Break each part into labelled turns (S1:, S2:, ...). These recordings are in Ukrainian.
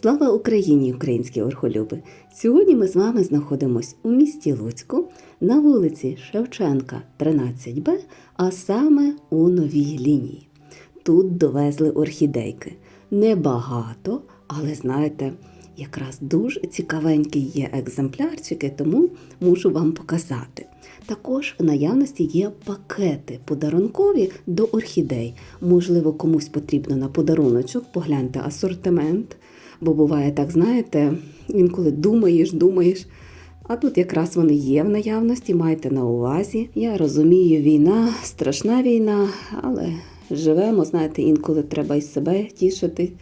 S1: Слава Україні, українські орхолюби! Сьогодні ми з вами знаходимось у місті Луцьку на вулиці Шевченка, 13Б, а саме у новій лінії. Тут довезли орхідейки. Небагато, але знаєте, якраз дуже цікавенькі є екземплярчики, тому мушу вам показати. Також в наявності є пакети подарункові до орхідей. Можливо, комусь потрібно на подаруночок, погляньте асортимент. Бо буває так, знаєте, інколи думаєш, думаєш. А тут якраз вони є в наявності, майте на увазі. Я розумію, війна, страшна війна, але живемо, знаєте, інколи треба і себе тішити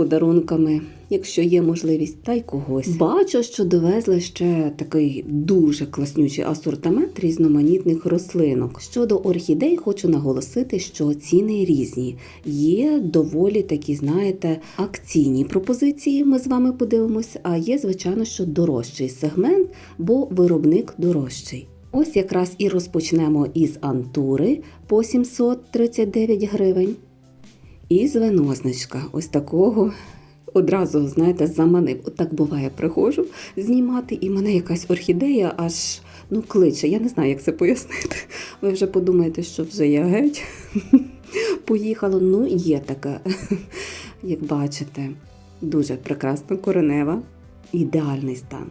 S1: подарунками, якщо є можливість, та й когось. Бачу, що довезли ще такий дуже класнючий асортимент різноманітних рослинок. Щодо орхідей, хочу наголосити, що ціни різні. Є доволі такі, знаєте, акційні пропозиції. Ми з вами подивимось, а є, звичайно, що дорожчий сегмент, бо виробник дорожчий. Ось якраз і розпочнемо із антури по 739 гривень. І з виносничка ось такого одразу, знаєте, заманив. От так буває, приходжу знімати, і мене якась орхідея аж ну, кличе. Я не знаю, як це пояснити. Ви вже подумаєте, що вже я геть поїхала. Ну, є така, як бачите, дуже прекрасна коренева, ідеальний стан.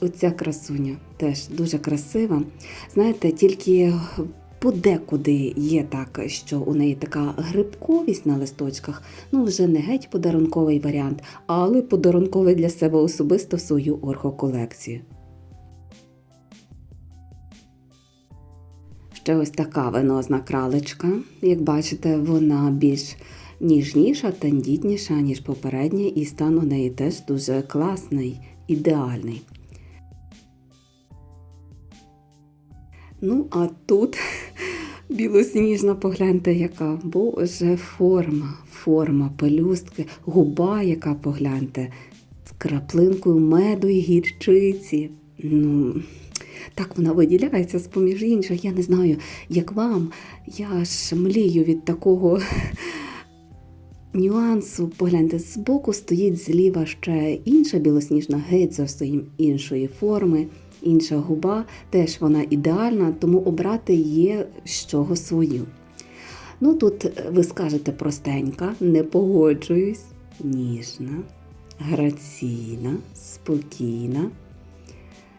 S1: Оця красуня теж дуже красива. Знаєте, тільки подекуди є так, що у неї така грибковість на листочках, ну вже не геть подарунковий варіант, але подарунковий для себе особисто в свою орхоколекцію. Ще ось така венозна кралечка. Як бачите, вона більш ніжніша, тендітніша, ніж попередня, і стан у неї теж дуже класний, ідеальний. Ну, а тут білосніжна, погляньте, яка, боже, форма, форма, пелюстки, губа, яка погляньте, з краплинкою меду і гірчиці. Ну, так вона виділяється з поміж інших. Я не знаю, як вам. Я ж млію від такого нюансу. Погляньте, збоку стоїть зліва ще інша білосніжна геть зовсім іншої форми. Інша губа теж вона ідеальна, тому обрати є з чого свою. Ну тут ви скажете простенька, не погоджуюсь, ніжна, граційна, спокійна,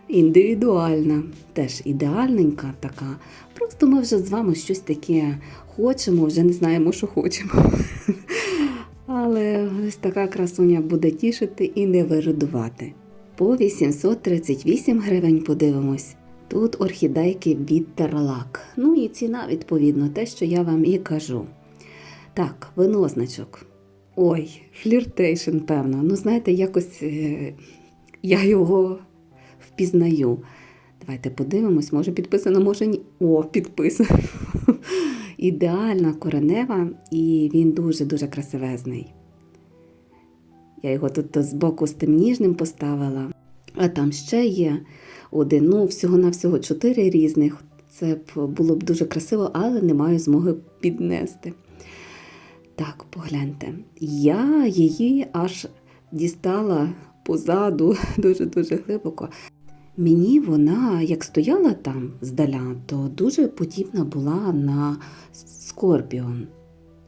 S1: індивідуальна, теж ідеальненька така. Просто ми вже з вами щось таке хочемо, вже не знаємо, що хочемо. Але ось така красуня буде тішити і не виридувати. По 838 гривень подивимось. Тут орхідейки від Терлак. Ну і ціна, відповідно, те, що я вам і кажу. Так, винозначок. Ой, фліртейшн, певно. Ну, знаєте, якось е, я його впізнаю. Давайте подивимось, може підписано, може ні. О, підписано. Ідеальна коренева, і він дуже-дуже красивезний. Я його тут збоку з тим ніжним поставила. А там ще є один, ну, всього-навсього чотири різних. Це б було б дуже красиво, але не маю змоги піднести. Так, погляньте. Я її аж дістала позаду дуже-дуже глибоко. Мені вона, як стояла там здаля, то дуже подібна була на Скорпіон.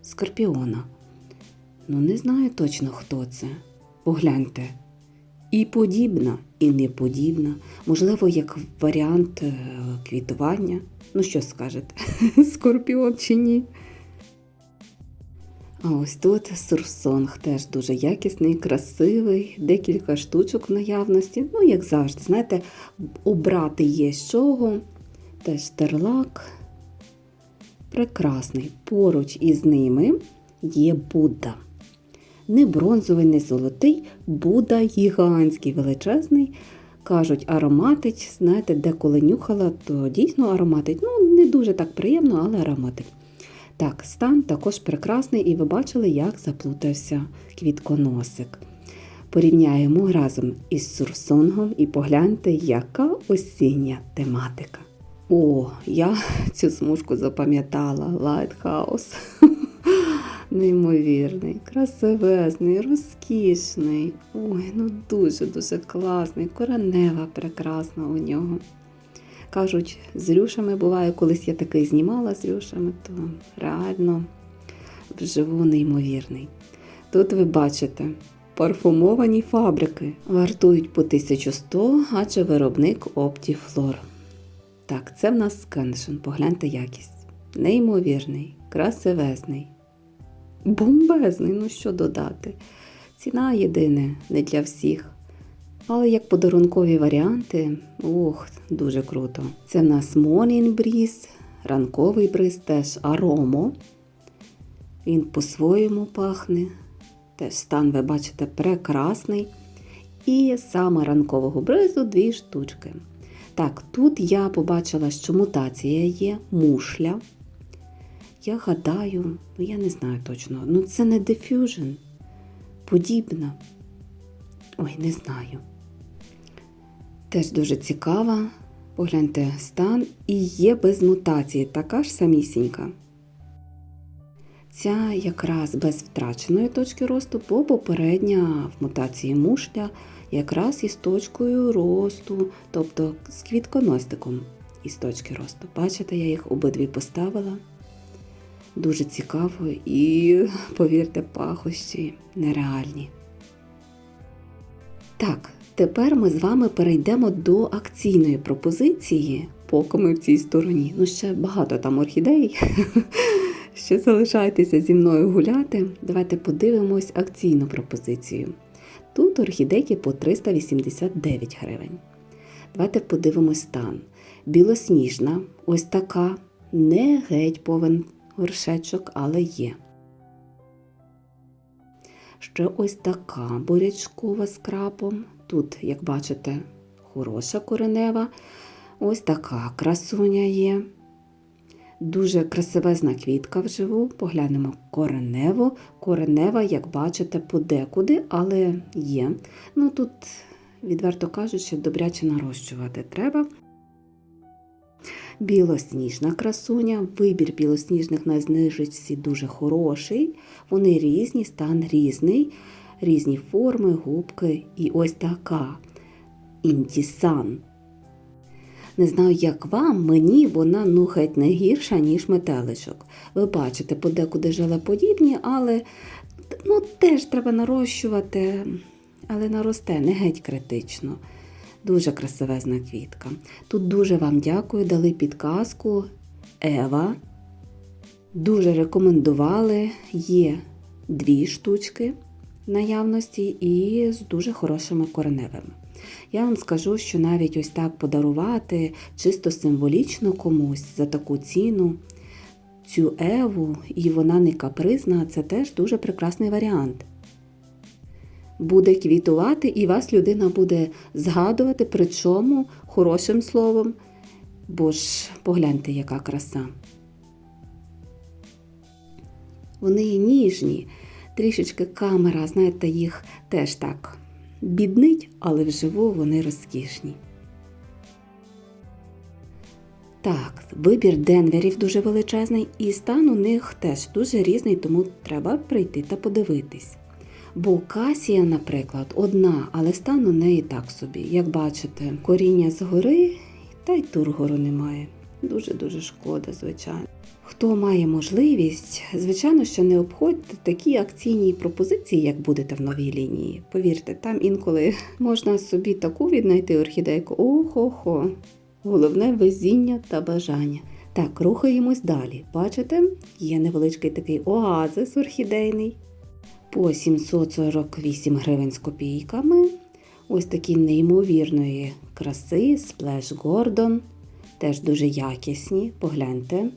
S1: Скорпіона. Ну, не знаю точно, хто це. Погляньте. І подібна, і не подібна. Можливо, як варіант е, квітування. Ну, що скажете, скорпіон чи ні? А ось тут сурсонг теж дуже якісний, красивий, декілька штучок в наявності. Ну, як завжди, знаєте, обрати є з чого. Теж терлак. Прекрасний. Поруч із ними є Будда. Не бронзовий, не золотий, Будда гігантський, величезний. Кажуть, ароматить. Знаєте, деколи нюхала, то дійсно ароматить. Ну, не дуже так приємно, але ароматить. Так, стан також прекрасний, і ви бачили, як заплутався квітконосик. Порівняємо разом із Сурсонгом і погляньте, яка осіння тематика. О, я цю смужку запам'ятала Лайтхаус. Неймовірний, красивезний, розкішний. Ой, ну дуже-дуже класний. Коренева прекрасна у нього. Кажуть, з рюшами буває, колись я такий знімала з рюшами, то реально вживу неймовірний. Тут ви бачите, парфумовані фабрики вартують по 1100, адже виробник Optiflor. Так, це в нас скеншн, погляньте якість. Неймовірний, красивезний. Бомбезний, ну що додати. Ціна єдине, не для всіх. Але як подарункові варіанти, ох, дуже круто. Це в нас Morning Breeze, ранковий бриз теж аромо. Він по-своєму пахне. Теж стан, ви бачите, прекрасний. І саме ранкового бризу дві штучки. Так, тут я побачила, що мутація є, мушля. Я гадаю, ну я не знаю точно, ну це не Diffusion. Подібна. Ой, не знаю. Теж дуже цікава. Погляньте стан і є без мутації, така ж самісінька. Ця якраз без втраченої точки росту, бо попередня в мутації мушля якраз із точкою росту, тобто з квітконостиком із точки росту. Бачите, я їх обидві поставила. Дуже цікаво і, повірте, пахощі нереальні. Так, тепер ми з вами перейдемо до акційної пропозиції, поки ми в цій стороні. Ну, ще багато там орхідей. Ще залишайтеся зі мною гуляти. Давайте подивимось акційну пропозицію. Тут орхідейки по 389 гривень. Давайте подивимось стан. Білосніжна, ось така, не геть повен горшечок, але є. Ще ось така бурячкова з крапом. Тут, як бачите, хороша коренева. Ось така красуня є. Дуже красивезна квітка вживу. Поглянемо кореневу. Коренева, як бачите, подекуди, але є. Ну тут, відверто кажучи, добряче нарощувати треба. Білосніжна красуня. Вибір білосніжних на знижечці дуже хороший. Вони різні, стан різний, різні форми, губки. І ось така інтісан. Не знаю, як вам, мені вона ну геть не гірша, ніж метеличок. Ви бачите, подекуди желеподібні, але ну, теж треба нарощувати, але наросте не геть критично. Дуже красивезна квітка. Тут дуже вам дякую, дали підказку Ева. Дуже рекомендували. Є дві штучки наявності і з дуже хорошими кореневими. Я вам скажу, що навіть ось так подарувати чисто символічно комусь за таку ціну цю Еву, і вона не капризна, це теж дуже прекрасний варіант. Буде квітувати, і вас людина буде згадувати, причому хорошим словом. Бо ж погляньте, яка краса. Вони ніжні, трішечки камера, знаєте, їх теж так біднить, але вживу вони розкішні. Так, вибір денверів дуже величезний, і стан у них теж дуже різний, тому треба прийти та подивитись. Бо касія, наприклад, одна, але стан у неї так собі. Як бачите, коріння згори, та й тургору немає. Дуже-дуже шкода, звичайно. Хто має можливість, звичайно, що не обходьте такі акційні пропозиції, як будете в новій лінії. Повірте, там інколи можна собі таку віднайти орхідейку. Охо-хо. Головне везіння та бажання. Так, рухаємось далі. Бачите, є невеличкий такий оазис орхідейний. По 748 гривень з копійками. Ось такі неймовірної краси, Splash Gordon. Теж дуже якісні, погляньте.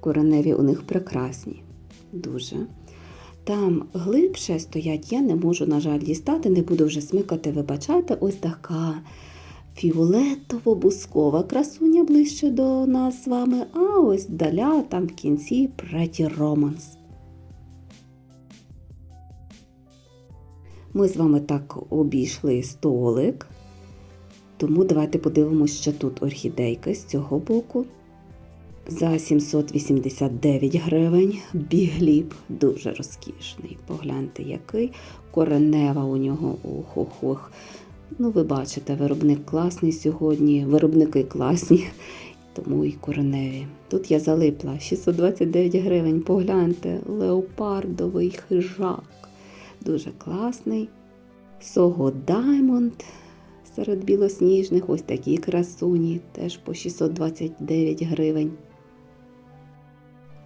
S1: Кореневі у них прекрасні. Дуже. Там глибше стоять, я не можу, на жаль, дістати, не буду вже смикати, вибачайте, ось така фіолетово-бускова красуня ближче до нас з вами, а ось даля там в кінці Pretty Romance. Ми з вами так обійшли столик, тому давайте подивимося, що тут орхідейка з цього боку. за 789 гривень. Бігліп дуже розкішний. Погляньте, який коренева у нього ох-ох-ох. Ну, ви бачите, виробник класний сьогодні, виробники класні, тому і кореневі. Тут я залипла 629 гривень. Погляньте, леопардовий хижак. Дуже класний. Сого Даймонд серед білосніжних. Ось такі красуні, теж по 629 гривень.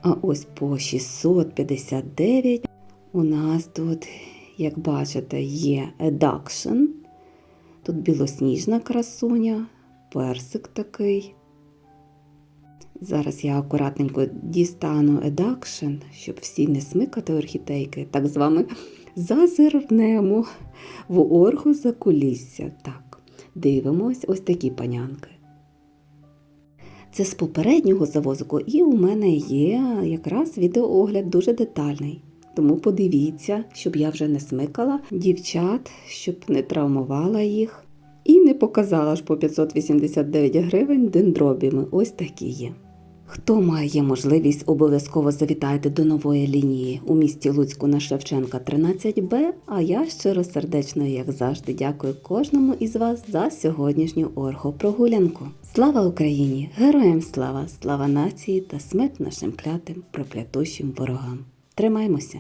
S1: А ось по 659 у нас тут, як бачите, є Eduction. Тут білосніжна красуня, персик такий. Зараз я акуратненько дістану Eduction, щоб всі не смикати орхітейки. Так з вами зазирнемо в оргу за кулісся. Так, дивимось ось такі панянки. Це з попереднього завозику, і у мене є якраз відеоогляд дуже детальний. Тому подивіться, щоб я вже не смикала дівчат, щоб не травмувала їх. І не показала ж по 589 гривень дендробіми. Ось такі є. Хто має можливість, обов'язково завітайте до нової лінії у місті Луцьку на Шевченка 13Б. А я щиро сердечно, як завжди, дякую кожному із вас за сьогоднішню оргопрогулянку. Слава Україні! Героям слава! Слава нації та смерть нашим клятим проклятущим ворогам! Тримаймося!